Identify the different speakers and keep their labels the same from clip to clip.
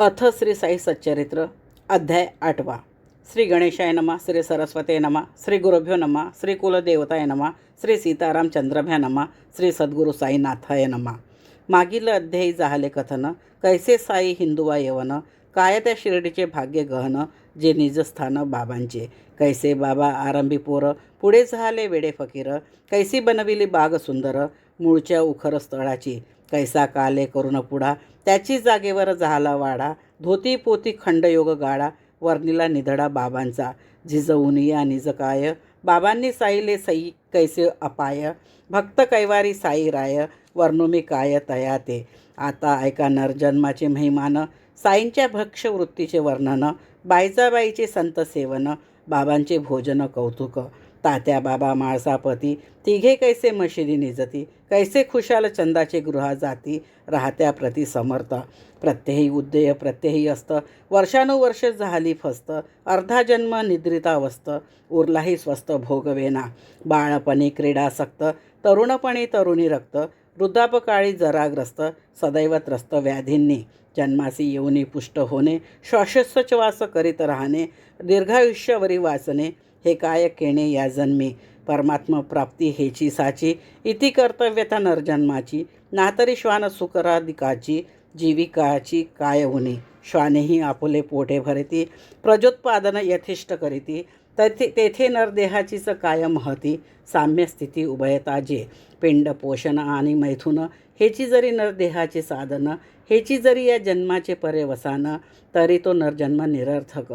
Speaker 1: अथ श्री साई सच्चरित्र अध्याय आठवा. श्री गणेशाय नमा श्री सरस्वते नमा श्री गुरुभ्यो नमा श्री कुलदेवताय नमा श्री सीताराम चंद्रभ्या नमा श्री सद्गुरु साईनाथाय नमा. मागील अध्यायी जाहले कथन कैसे साई हिंदुवा येवन काय त्या शिर्डीचे भाग्य गहन जे निजस्थान बाबांचे. कैसे बाबा आरंभी पोर पुढे झाले वेडे फकीर कैसी बनविली बाग सुंदर मूळच्या उखर स्थळाची. कैसा काले करुण पुढा त्याची जागेवर झाला वाडा धोती पोती खंडयोग गाडा वर्णीला निधडा बाबांचा झिजवुनिया निज काय बाबांनी साईले सई कैसे अपाय भक्त कैवारी साई राय वर्णुमी काय तया ते. आता ऐका नरजन्माचे महिमान साईंच्या भक्ष्यवृत्तीचे वर्णन बाईचाबाईचे संत सेवन बाबांचे भोजन कौतुक तात्या बाबा माळसापती तिघे कैसे मशिदी निजती कैसे खुशाल चंदाचे गृहा जाती राहत्या प्रति समर्थ. प्रत्यही उद्देय प्रत्यही असतं वर्षानुवर्ष झाली फस्त अर्धा जन्म निद्रितावस्थ उरलाही स्वस्त भोगवेना बाळपणी क्रीडासक्त तरुणपणी तरुणी रक्त वृद्धापकाळी जराग्रस्त सदैव त्रस्त व्याधींनी. जन्मासी येऊनी पुष्ट होणे श्वासोच्छवास करीत राहणे दीर्घायुष्यावरी वाचणे हे काय केणे या जन्मी? परमात्म प्राप्ती हेची साची. इति कर्तव्यता नरजन्माची नातरी श्वान सुकरादिकाची जीविकाची काय होणे? श्वानेही आपुले पोटे भरती. प्रजोत्पादन यथेष्ट करीती. तथे तेथे नरदेहाचीच काय महती साम्य स्थिती उभयता जे. पिंड पोषण आणि मैथुन. हेची जरी नरदेहाचे साधनं. हेची जरी या जन्माचे परेवसानं तरी तो नरजन्म निरर्थक.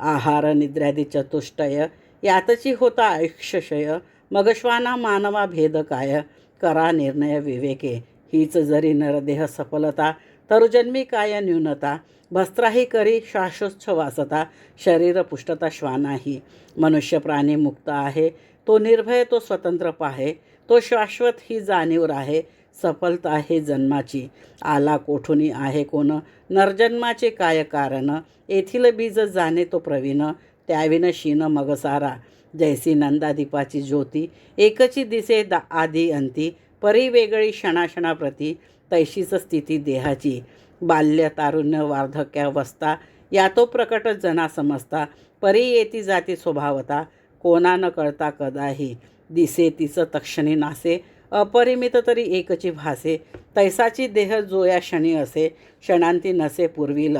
Speaker 1: आहार निद्रादी चतुष्टय यातची होता ऐक्षशय मगश्वाना मानवा भेद काय करा निर्णय विवेके हीच जरी नरदेह सफलता तरुजन्मी काय न्यूनता भस्त्राही करी श्वासोच्छवासता शरीर पुष्टता श्वानाही मनुष्य प्राणी मुक्त आहे तो निर्भय तो स्वतंत्र पाहे तो शाश्वत ही जाणीव आहे सफलता आहे जन्माची. आला कोठुनी आहे कोण? नरजन्माचे काय कारण? येथील बीज जाणे तो प्रवीण. त्याविन शीन मग सारा. जैसी नंदादीपाची ज्योती. एकची दिसे दा आधी अंती. परी वेगळी क्षणाक्षणाप्रती. तैशीच स्थिती देहाची. बाल्य तारुण्य वार्धक्यावस्था यातो प्रकट जना समजता. परी येती जाती स्वभावता. कोणा न कळता कदाही. दिसे तिचं तक्षणी नासे. अपरिमित तरी एकची भासे. तैसाची देह जोया क्षणी असे क्षणांती नसे पूर्वील.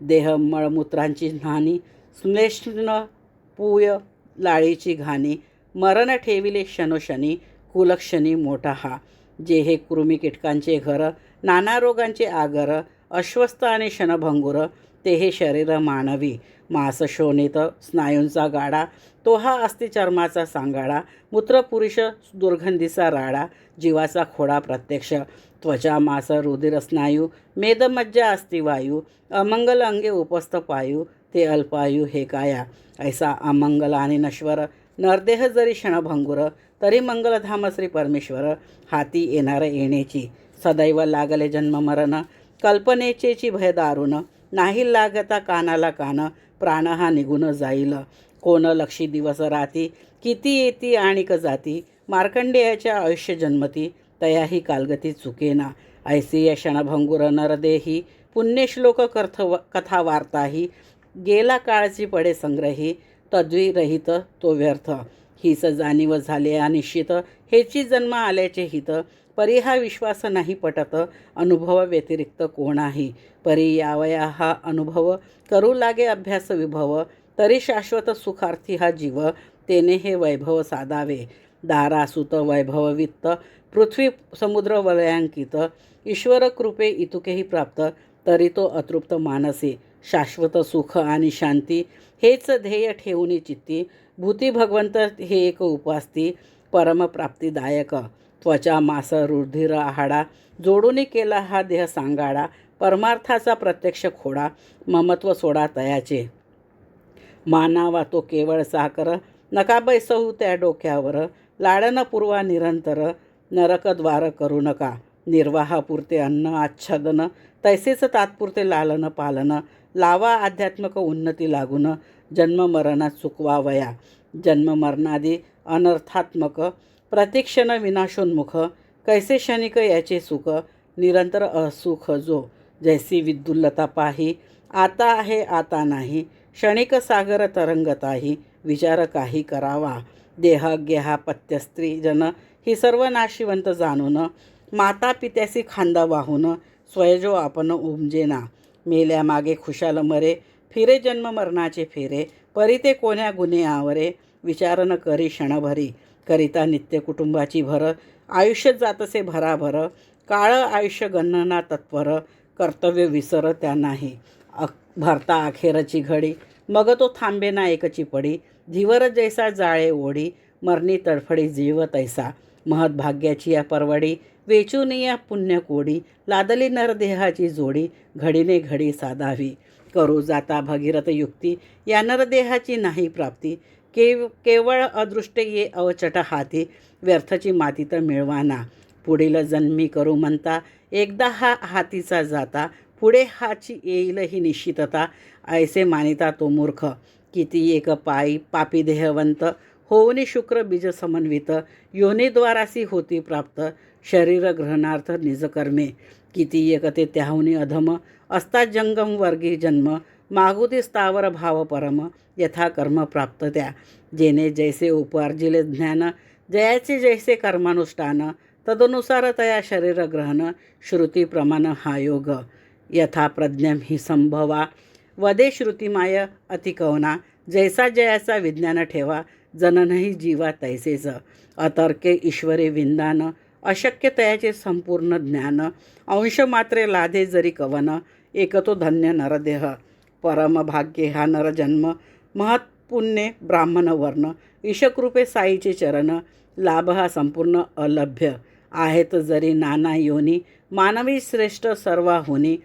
Speaker 1: देह मळमूत्रांची न्हाणी श्लेष्ण पूय लाळीची घाणी मरण ठेविले क्षणोक्षणी कुलक्षणी मोठा हा. जे हे कृमी कीटकांचे घर नाना रोगांचे आगर अश्वस्थ आणि क्षणभंगुर ते हे शरीर मानवी मांस शोणित स्नायूंचा गाडा तो हा अस्ति चर्माचा सांगाडा मूत्रपुरुष दुर्गंधीचा राडा जीवाचा खोडा प्रत्यक्ष त्वचा मास रुधिर स्नायू मेदमज्जा अस्थिवायू अमंगल अंगे उपस्थ पायू ते अल्पायू हे काया ऐसा अमंगल आणि नश्वर नरदेह जरी क्षणभंगुर तरी मंगलधाम श्री परमेश्वर हाती येणारं येण्याची सदैव लागले जन्ममरण कल्पनेचेची भय दारुण नाही लागता कानाला कान प्राण हा निघून जाईल. कोण लक्षी दिवस राहती किती येती आणिक जाती? मार्कंडेयाच्या आयुष्य जन्मती तयाही कालगती चुकेना. ऐसी या क्षणभंगुर नरदेही पुण्यश्लोक कर्थ कथा वार्ताही गेला काळची पडे संग्रही तद्विरहित तो व्यर्थ. हीच जाणीव झाले अनिश्चित हेची जन्म आल्याचे हित परी हा विश्वास नाही पटत. अनुभवाव्यतिरिक्त कोणाही परी यावया हा अनुभव. करू लागे अभ्यास विभव. तरी शाश्वत सुखार्थी हा जीव. तेने हे वैभव साधावे. दारासुत वैभव वित्त. पृथ्वी समुद्र वलयांकित. ईश्वर कृपे इतुकेही प्राप्त. तरी तो अतृप्त मानसी. शाश्वत सुख आणि शांती हेच ध्येय ठेवणी चित्ती. भूती भगवंत हे एक उपास्ती. परमप्राप्तीदायक त्वचा मास रुधिर आहाडा जोडूने केला हा देह सांगाडा परमार्थाचा प्रत्यक्ष खोडा ममत्व सोडा तयाचे. मानावा तो केवळ साकर नका बैसहू त्या डोक्यावर लाडन पूर्वा निरंतर नरकद्वार करू नका निर्वाहापुरते अन्न आच्छादन तैसेच तात्पुरते लालन पालन लावा आध्यात्मिक उन्नती लागून जन्ममरणात चुकवावया जन्ममरणादी अनर्थात्मक प्रतिक्षण विनाशोन्मुख कैसे क्षणिक याचे सुख निरंतर असुख जो. जैसी विद्युल्लता पाही आता आहे आता नाही. क्षणिक सागर तरंगताही विचार काही करावा. देह गेहा पत्य स्त्री जन ही सर्व नाशिवंत जाणून माता पित्यासी खांदा वाहून स्वयजो आपण उमजेना मेल्या मागे खुशाल मरे फिरे जन्म मरणाचे फेरे परी ते कोण्या गुन्हे आवरे विचार न करी क्षणभरी. करिता नित्य कुटुंबाची भर. आयुष्य जातसे भराभर. काळ आयुष्य गणना तत्पर. कर्तव्य विसर त्या नाही. अ भरता अखेरची घडी. मग तो थांबे ना एकची पडी. धीवर जैसा जाळे ओढी. मरणी तडफडी जीव तैसा. महद्भाग्याची या परवडी. वेचून या पुण्य कोडी. लादली नरदेहाची जोडी. घडीने घडी साधावी. करू जाता भगीरथ युक्ती. या नरदेहाची नाही प्राप्ती. केव केवळ अदृष्ट ये अवचट हाती व्यर्थची माती तर मिळवाना. पुढील जन्मी करू म्हणता एकदा हा हातीचा जाता पुढे हाची येईल ही निश्चितता. ऐसे मानिता तो मूर्ख. किती एक पायी पापी देहवंत. होऊनी शुक्र बीज समन्वित. योनीद्वारासी होती प्राप्त. शरीर ग्रहणार्थ निजकर्मे. किती एक ते त्याहुनी अधम. असता जंगम वर्गी जन्म. मागुती स्थावर भाव परम यथा कर्म प्राप्त त्या. जेने जैसे उपार्जिले ज्ञान जयाचे जैसे कर्मानुष्ठान तदनुसार तया शरीर ग्रहण श्रुतीप्रमाण हा योग. यथा प्रज्ञम ही संभवा. वदे श्रुतिमाय अतिकवना जैसा जयाचा विज्ञान ठेवा जननही जीवा तैसेच. अतर्के ईश्वरे विंदान अशक्य तयाचे संपूर्ण ज्ञान. अंश मात्रे लादे जरी कवन एकतो धन्य नरदेह. परमभाग्ये हा नरजन्म. महत्पुण्ये ब्राह्मण वर्ण ईशकृपे साईचे चरण. लाभ हा संपूर्ण अलभ्य. आहेत जरी नाना योनी मानवी श्रेष्ठ सर्वाहुनी.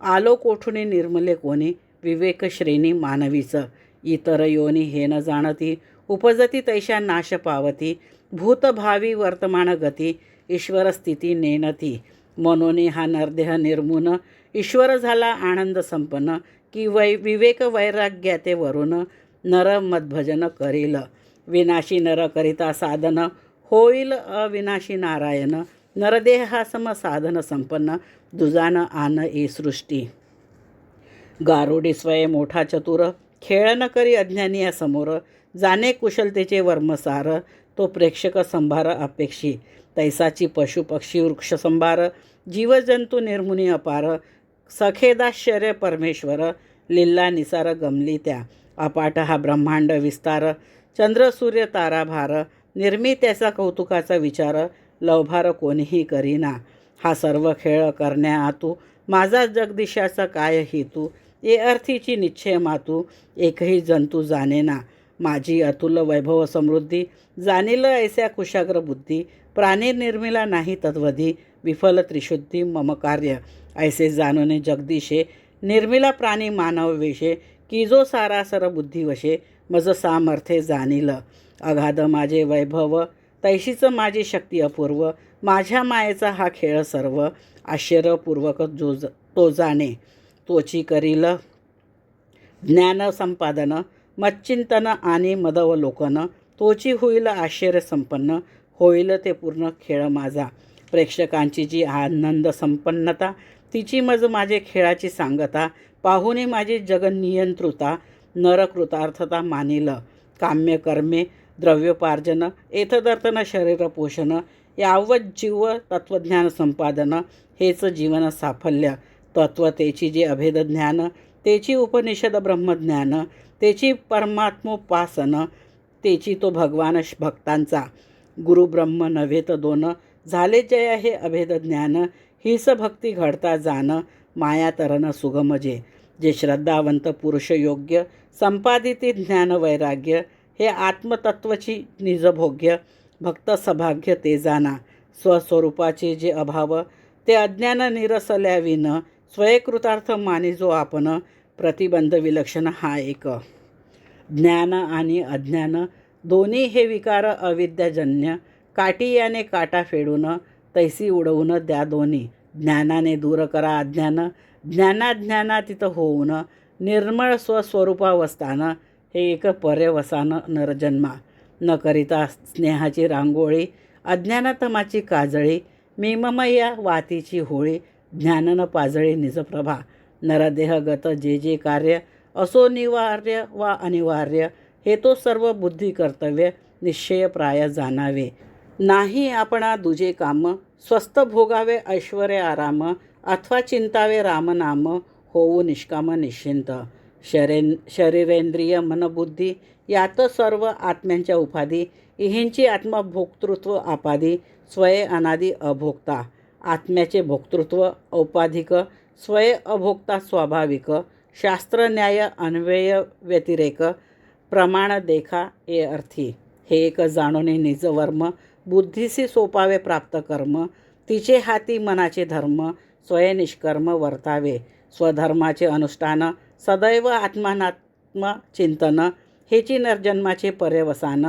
Speaker 1: आलो कोठुनी निर्मले कोणी विवेकश्रेणी मानवीचं. इतर योनी हे न जाणती उपजती तैशा नाश पावती. भूतभावी वर्तमान गती ईश्वर स्थिती नेणती. मनोनी हा नरदेह निर्मून. ईश्वर झाला आनंद संपन्न. की वै विवेक वैराग्याते वरून नर मद्भजन करील. विनाशी नर करिता साधन होईल अविनाशी नारायण. नरदेहासम साधन संपन्न. दुजान आन ई सृष्टी. गारुडी स्वय मोठा चतुर. खेळ न करी अज्ञानी समोर. जाणे कुशलतेचे वर्मसार. तो प्रेक्षक संभार अपेक्षी. तैसाची पशु पक्षी वृक्ष संभार. जीवजंतू निर्मुनी अपार. सखेदाश्चर्य परमेश्वर. लिल्ला निसार गमली त्या. अपाट हा ब्रह्मांड विस्तार. चंद्र सूर्य ताराभार निर्मित्याचा कौतुकाचा विचार. लवभार कोणीही करीना. हा सर्व खेळ करण्या आतू माझा जगदिशाचा काय हेतू? ए अर्थीची निश्चय मातू. एकही जंतू जाणेना. माझी अतुल वैभव समृद्धी. जाणील ऐस्या कुशाग्र बुद्धी. प्राणी निर्मिला नाही तद्वधी. विफल त्रिशुद्धी मम कार्य. ऐसे जाणूने जगदीशे निर्मिला प्राणी मानव वेशे की जो सारासर बुद्धिवशे मज सामर्थ्ये जाणील. अगाध माझे वैभव तैशीचं माझी शक्ती अपूर्व माझ्या मायेचा हा खेळ सर्व आश्चर्यपूर्वक जो ज- तो जाणे तोची करील. ज्ञान संपादन मच्चिंतन आणि मदवलोकन तोची होईल आश्चर्य संपन्न होईल ते पूर्ण खेळ माझा. प्रेक्षकांची जी आनंद संपन्नता तिची मज माझे खेळाची सांगता पाहुणे माझी जगनियंत्रुता नरकृतार्थता मानिल. काम्य कर्मे द्रव्योपार्जन एतदर्थन शरीर पोषण यावत जीव तत्वज्ञान संपादन हेच जीवन साफल्य. तत्वतेची जे अभेद ज्ञान तेची उपनिषद ब्रह्मज्ञान तेची परमात्मोपासन तेची तो भगवान भक्तांचा. गुरु ब्रह्म नव्हे तर दोन. झाले जय हे अभेद ज्ञान हीच भक्ती घडता जाणं माया तरण सुगम जे. जे श्रद्धावंत पुरुष योग्य संपादिती ज्ञान वैराग्य हे आत्मतत्वची निजभोग्य भक्त सभाग्य ते जाना स्वस्वरूपाचे जे अभाव ते अज्ञान निरसल्याविन स्वयकृतार्थ माने जो आपण प्रतिबंध विलक्षण हा एक. ज्ञान आणि अज्ञान दोन्ही हे विकार अविद्याजन्य काटी याने काटा फेडून तैसी उडवून द्या दोन्ही. ज्ञानाने दूर करा अज्ञान. तिथं होऊन निर्मळ स्वस्वरूपावस्थानं हे एक पर्यवसानं नरजन्मा. न करिता स्नेहाची रांगोळी अज्ञानतमाची काजळी मिममया वातीची होळी ज्ञानन पाजळी निजप्रभा. नरदेहगत जे जे कार्य असो निवार्य वा अनिवार्य हे तो सर्व बुद्धी कर्तव्य निश्चयप्राय जाणावे. नाही आपणा दुजे काम. स्वस्त भोगावे ऐश्वर्य आराम अथवा चिंतावे रामनाम होऊ निष्काम निश्चिंत. शरीन शरीरेंद्रिय मनबुद्धी यात सर्व आत्म्यांच्या उपाधी इहेंची आत्मभोक्तृत्व आपादी स्वय अनादी अभोक्ता. आत्म्याचे भोक्तृत्व औपाधिक स्वय अभोक्ता स्वाभाविक. शास्त्र न्याय अन्वय व्यतिरेक प्रमाण देखा ए अर्थी. हे एक जाणूने निजवर्म बुद्धीसी सोपावे प्राप्त कर्म तिचे हाती मनाचे धर्म स्वयनिष्कर्म वर्तावे. स्वधर्माचे अनुष्ठान सदैव आत्मानात्म चिंतन हेची नरजन्माचे पर्यवसान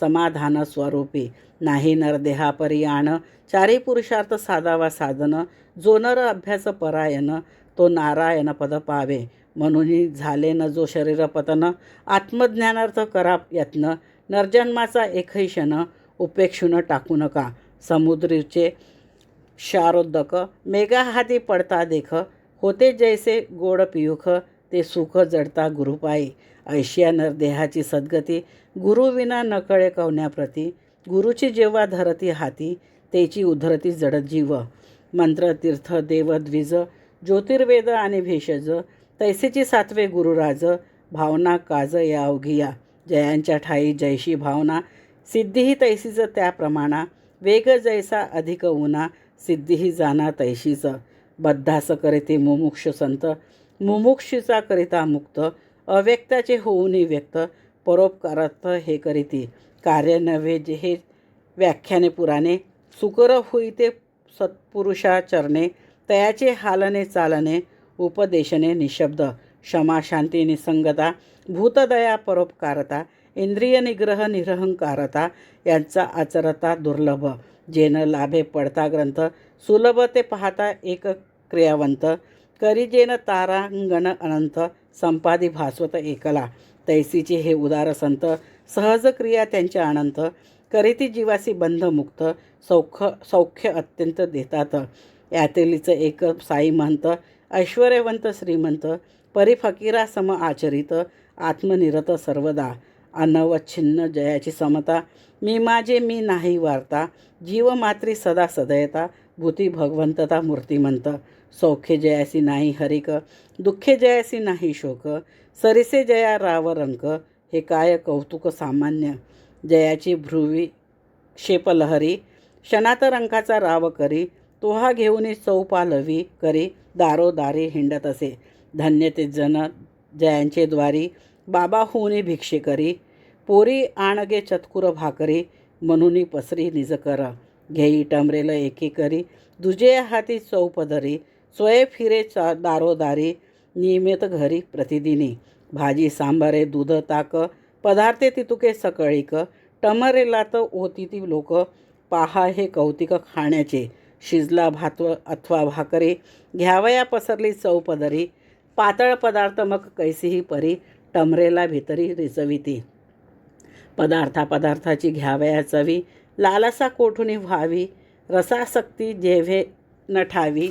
Speaker 1: समाधान स्वरूपी. नाही नरदेहापरी आण चारी पुरुषार्थ साधावा साधन जो नर अभ्यास परायण तो नारायण पद पावे. म्हणून झाले न जो शरीरपतन आत्मज्ञानार्थ करा यत्न नरजन्माचा एकही क्षण उपेक्षून टाकू नका. समुद्रीचे शारोदक मेघा हाती पडता देख होते जैसे गोड पियुख ते सुख जडता गुरुपायी. ऐशिया नरदेहाची सद्गती गुरुविना नकळे कवण्याप्रती गुरुची जेव्हा धरती हाती तेची उधरती जडत जीव. मंत्र तीर्थ देव द्विज ज्योतिर्वेद आणि भेषज तैसेची सातवे गुरुराज भावना काज या अवघिया. जयांच्या ठाई जैशी भावना सिद्धीही तैसीच त्याप्रमाणा वेग जैसा अधिक उना सिद्धीही जाना तैशीचं. बद्धास करीते मुमुक्ष संत मुमुक्षीचा करिता मुक्त अव्यक्ताचे होऊनी व्यक्त परोपकारार्थ हे करीती. कार्य नव्हे जे हे व्याख्याने पुराणे सुकर होईते सत्पुरुषाचरणे तयाचे हालने चालणे उपदेशने निशब्द क्षमा शांती निसंगता भूतदया परोपकारता इंद्रिय निग्रह निरहंकारता यांचा आचरता दुर्लभ जेन लाभे पडता ग्रंथ सुलभ ते पाहता एक क्रियावंत करीजेन तारांगण अनंत संपादी भास्वत एकला. तैसीचे हे उदार संत सहज क्रिया त्यांच्या अनंत करीती जीवासी बंधमुक्त सौख सौख्य अत्यंत देतात. यातीलीचं एक साई महंत ऐश्वर्यवंत श्रीमंत परिफकीरा सम आचरित आत्मनिरत सर्वदा. अनवच्छिन्न जयाची समता. मी माझे मी नाही वार्ता. जीव मात्री सदा सदयता. भूती भगवंतता मूर्तिमंत. सौख्य जयासी नाही हरिक. दुःखे जयासी नाही शोक. सरिसे जया राव रंक. हे काय कौतुक सामान्य. जयाची भ्रुवी क्षेपलहरी क्षणात रंकाचा राव करी. तोहा घेऊन चौपालवी करी. दारोदारी हिंडत असे. धन्य ते जन जयांचे द्वारी. बाबा होऊन भिक्षे करी पोरी आणगे चतकुर भाकरी म्हणून पसरी निज कर. घेई टमरेल एके करी दुजे हाती चौपदरी स्वय फिरे चा दारोदारी नियमित घरी प्रतिदिनी. भाजी सांबारे दूध ताक पदार्थे तितुके सकळीक टमरेला तर होती ती लोक पाहा हे कौतिक खाण्याचे शिजला भात अथवा भाकरी घ्यावया पसरली चौपदरी पातळ पदार्थ मग कैसीही परी टमरेला भितरी रिचविती पदार्था पदार्थाची घ्यावया चवी लालसा कोठुनी व्हावी रसासक्ती जेव्हे न ठावी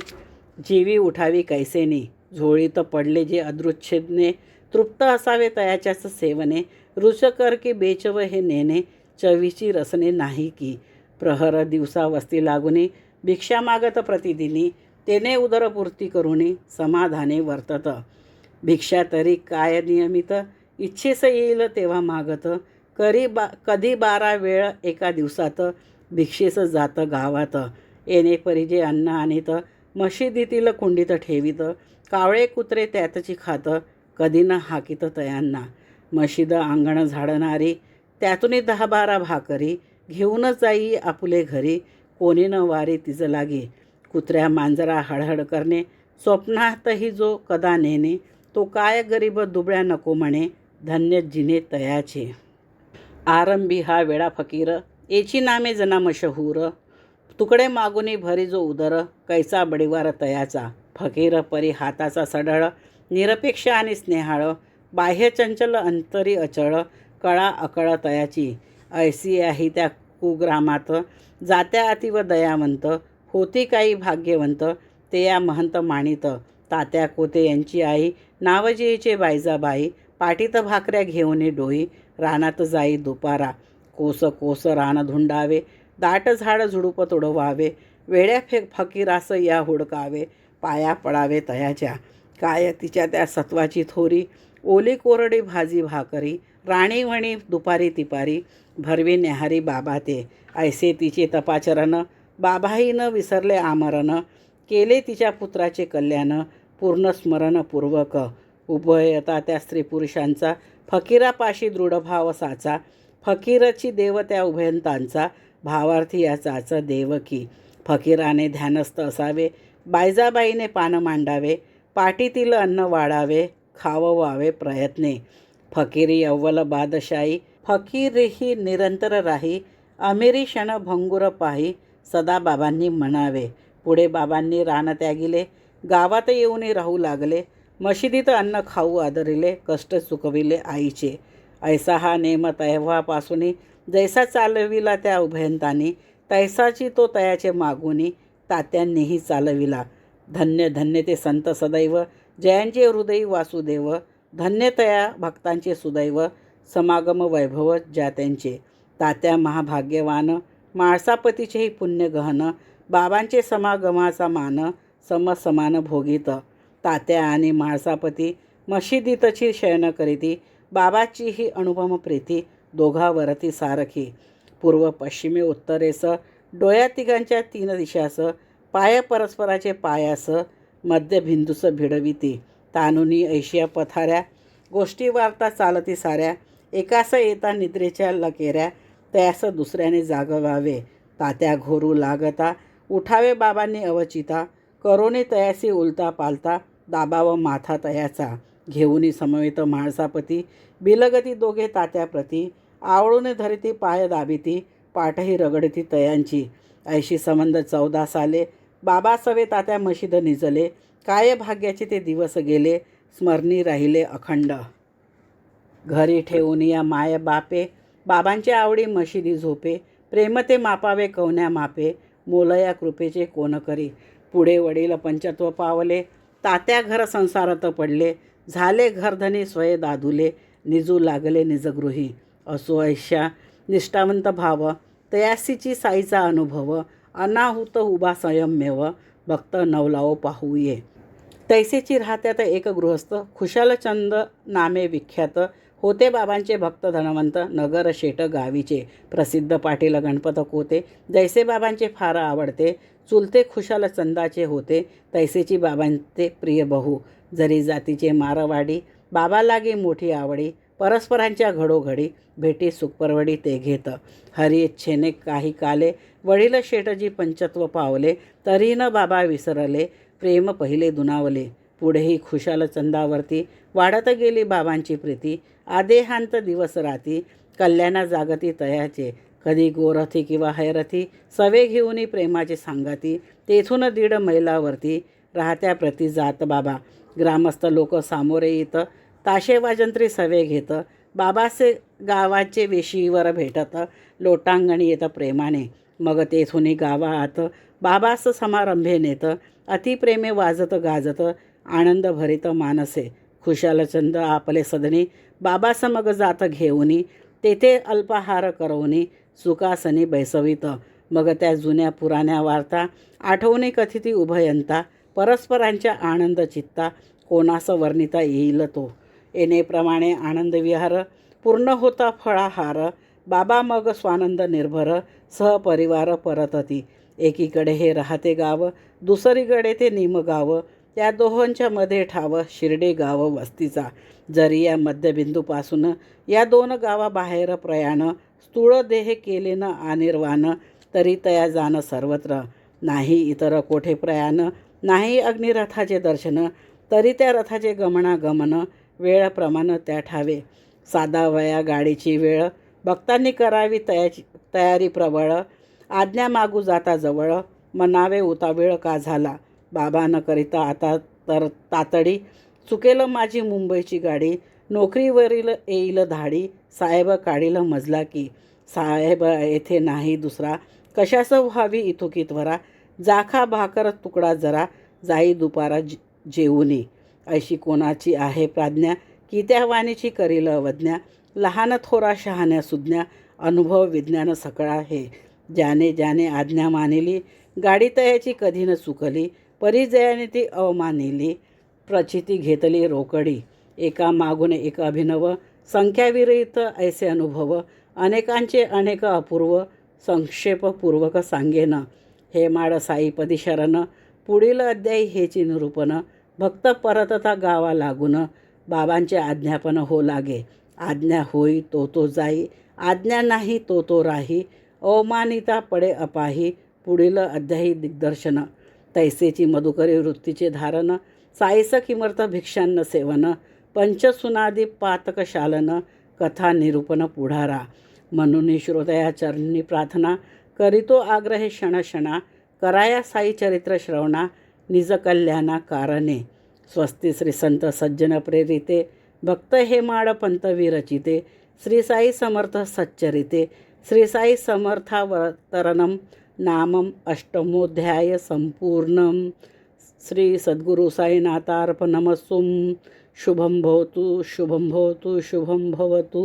Speaker 1: जीवी उठावी कैसेनी. झोळीत पडले जे अदृच्छेदने तृप्त असावे तयाच्याच सेवने रुचकर की बेचव हे नेणे चवीची रसने नाही की. प्रहर दिवसा वस्ती लागुनी भिक्षा मागत प्रतिदिनी तेने उदरपूर्ती करुणी समाधाने वर्तत. भिक्षा तरी काय नियमित? इच्छेस येईल तेव्हा मागत. करी बा कधी बारा वेळ एका दिवसात भिक्षेस जातं गावात. येणे परिजे अन्न आणीत. मशिदीतील कुंडीत ठेवीत. कावळे कुत्रे त्यातची खात. कधी न हाकीत तयांना. मशिद अंगण झाडणारी. त्यातून दहा बारा भाकरी. घेऊनच जाई आपुले घरी. कोणी न वारी तिचं लागे. कुत्र्या मांजरा हळहळ करणे. स्वप्नातही जो कदा नेणे. तो काय गरीब दुबळ्या नको म्हणे धन्य जिने तयाचे. आरंभी हा वेळा फकीर एची नामे जना मशहूर. तुकडे मागुनी भरी जो उदर कैसा बडीवार तयाचा. फकीर परी हाताचा सढळ निरपेक्ष आणि स्नेहाळ बाह्य चंचल अंतरी अचळ कळा अकळ तयाची. ऐसी आहे त्या कुग्रामात जात्या अतिव दयावंत होती काही भाग्यवंत ते या महंत मानित तात्या कोते यांची आई नावजेचे बायजाबाई पाटीत भाकऱ्या घेऊन डोई रानात जाई दुपारा. कोस कोस रान धुंडावे दाट झाड झुडूप तुडवावे वेड्या फेक फकीरास या हुडकावे पाया पडावे तयाच्या. काय तिच्या त्या सत्वाची थोरी ओली कोरडी भाजी भाकरी राणी वणी दुपारी तिपारी भरवी नेहारी बाबा ते. ऐसे तिचे तपाचरण बाबाही न विसरले आमरण केले तिच्या पुत्राचे कल्याण पूर्ण स्मरणपूर्वक उभयता त्या स्त्री पुरुषांचा फकीरापाशी दृढभाव साचा फकीरची देव त्या उभयंतांचा भावार्थी याचाच देवकी फकीराने ध्यानस्थ असावे बायजाबाईने पानं मांडावे पाटीतील अन्न वाढावे खाववावे प्रयत्ने. फकीरी अव्वल बादशाही फकीरही निरंतर राही अमेरी क्षण भंगुर पाही सदा बाबांनी म्हणावे. पुढे बाबांनी रान त्यागिले गावात येऊनही राहू लागले. मशिदीत अन्न खाऊ आदरिले कष्ट चुकविले आईचे. ऐसा हा नेम तेव्हापासूनही जैसा चालविला त्या उभयंतानी तैसाची तो तयाचे मागुनी तात्यांनीही चालविला. धन्य धन्य ते संत सदैव जयांचे हृदयी वासुदेव धन्य तया भक्तांचे सुदैव समागम वैभव ज्या त्यांचे तात्या महाभाग्यवान माळसापतीचेही पुण्य गहन बाबांचे समागमाचा मान समसमान भोगीत तात्या आणि माळसापती मशिदीतची शयन करीती. बाबाचीही अनुपम प्रीती दोघावरती सारखी. पूर्व पश्चिमे उत्तरेस डोळ्या तिघांच्या तीन दिशास पाय परस्पराचे पायास मध्यबिंदूस भिडविती. तानुनी ऐशिया पथाऱ्या गोष्टी वार्ता चालती साऱ्या एकास येता निद्रेच्या लकेऱ्या त्यास दुसऱ्याने जागवावे. तात्या घोरू लागता उठावे बाबांनी अवचिता करोने तयासी उलता पालता दाबाव माथा तयाचा घेऊनी समवेत माणसापती बिलगती दोघे तात्याप्रती आवळून धरिती पाय दाबिती पाठही रगडती तयांची. ऐशी संबंध चौदा साले बाबा सवे तात्या मशिद निजले काय भाग्याचे ते दिवस गेले स्मरणी राहिले अखंड. घरी ठेवून या माय बापे बाबांच्या आवडी मशिदी झोपे प्रेम ते मापावे कवण्या मापे मोलया कृपेचे कोण करी पुढे वडील पंचत्व पावले तात्या घर संसारात पडले झाले घरधनी स्वय दादुले निजू लागले निजगृही. असो ऐशा निष्ठावंत भाव तयासीची साईचा अनुभव अनाहुत उभा संयम्यव भक्त नवलाओ पाहू ये. तैसेची राहत्यात एक गृहस्थ खुशालचंद नामे विख्यात होते बाबांचे भक्त धनवंत नगर शेट गावीचे प्रसिद्ध पाटील गणपत कोते जैसे बाबांचे फार आवडते चुलते खुशालचंदाचे होते तैसेची बाबांचे प्रिय बहू जरी जातीचे मारवाडी बाबा लागे मोठी आवडी परस्परांच्या घडोघडी भेटी सुखपरवडी ते घेत. हरी इच्छेने काही काले वडील शेटजी पंचत्व पावले तरी न बाबा विसरले प्रेम पहिले दुनावले. पुढेही खुशाल चंदावरती वाढत गेली बाबांची प्रीती आदेहांत दिवस राती कल्याणा जागती तयाचे कधी गोरथी किंवा हैरथी सवे घेऊनही प्रेमाची सांगाती. तेथून दीड मैलावरती राहत्या प्रती जात बाबा. ग्रामस्थ लोक सामोरे येत ताशे वाजंत्री सवे घेत. बाबासे गावाचे वेशीवर भेटत लोटांगणी येतं प्रेमाने. मग तेथुनी गावात बाबास समारंभे नेत अतिप्रेमे वाजत गाजत आनंद भरित मानसे. खुशालचंद आपले सदनी बाबास मग जात घेऊनी तेथे अल्पाहार करवनी सुखासनी बैसवित. मग त्या जुन्या पुराण्या वार्ता आठवणी कथिती उभयंता परस्परांच्या आनंद चित्ता कोणास वर्णिता येईल तो? येणेप्रमाणे आनंदविहार पूर्ण होता फळाहार बाबा मग स्वानंद निर्भर सहपरिवार परतती. एकीकडे हे राहते गाव दुसरीकडे ते निमगाव त्या दोहोंच्या मध्ये ठाव शिर्डे गाव वस्तीचा. जरी या मध्यबिंदूपासून या दोन गावाबाहेर प्रयाण स्थूळ देह केले न अनिर्वाण तरी तया जाणं सर्वत्र. नाही इतर कोठे प्रयाण नाही अग्निरथाचे दर्शन तरी त्या रथाचे गमनागमन वेळप्रमाण त्या ठावे. साधा वया गाडीची वेळ भक्तांनी करावी तयाची तयारी प्रबळ. आज्ञा मागू जाता जवळ मनावे उतावेळ का झाला? बाबा न करिता आता तर तातडी चुकेलं माझी मुंबईची गाडी नोकरीवरील येईल धाडी साहेब काढील मजला की साहेब येथे नाही दुसरा कशास व्हावी इथुकीत वरा जाखा भाकर तुकडा जरा जाई दुपारा जे जेवुनी अशी कोणाची आहे प्राज्ञा की त्या वाणीची करील अवज्ञा लहान थोरा शहाण्या सुज्ञा अनुभव विज्ञान सकळा हे ज्याने ज्याने आज्ञा मानिली गाडी तयाची कधी न चुकली परिजयाने ती अवमानिली प्रचिती घेतली रोकडी एका मागून एक अभिनव संख्याविरहित ऐसे अनुभव अनेकांचे अनेक अपूर्व संक्षेपपूर्वक सांगेन. हे माड साई शरण पुढील अध्यायी हेची निरूपण भक्त परतता गावा लागून बाबांचे आज्ञापन हो लागे. आज्ञा होई तो तो जाई आज्ञा नाही तो तो राही अवमानिता पडे अपाही पुढील अध्यायी दिग्दर्शन. तैसेची मधुकरी वृत्तीचे धारण साईस किमर्थ भिक्षांना सेवन पंचसुनादी पातकशालन कथा निरूपण पुढारा. म्हणून श्रोतया चरणी प्रार्थना करीतो आग्रहे क्षणक्षणा कराया साई चरित्र श्रवणा निज कल्याणा कारणे. स्वस्ती श्री संत सज्जन प्रेरिते भक्त हे माड पंत विरचिते श्री साई समर्थ सच्चरिते श्री साई समर्थावतरणम नामम अष्टमोध्याय संपूर्ण. श्री सद्गुरु साईनाथार्पणमसुम शुभं भवतु शुभं भवतु शुभं भवतु।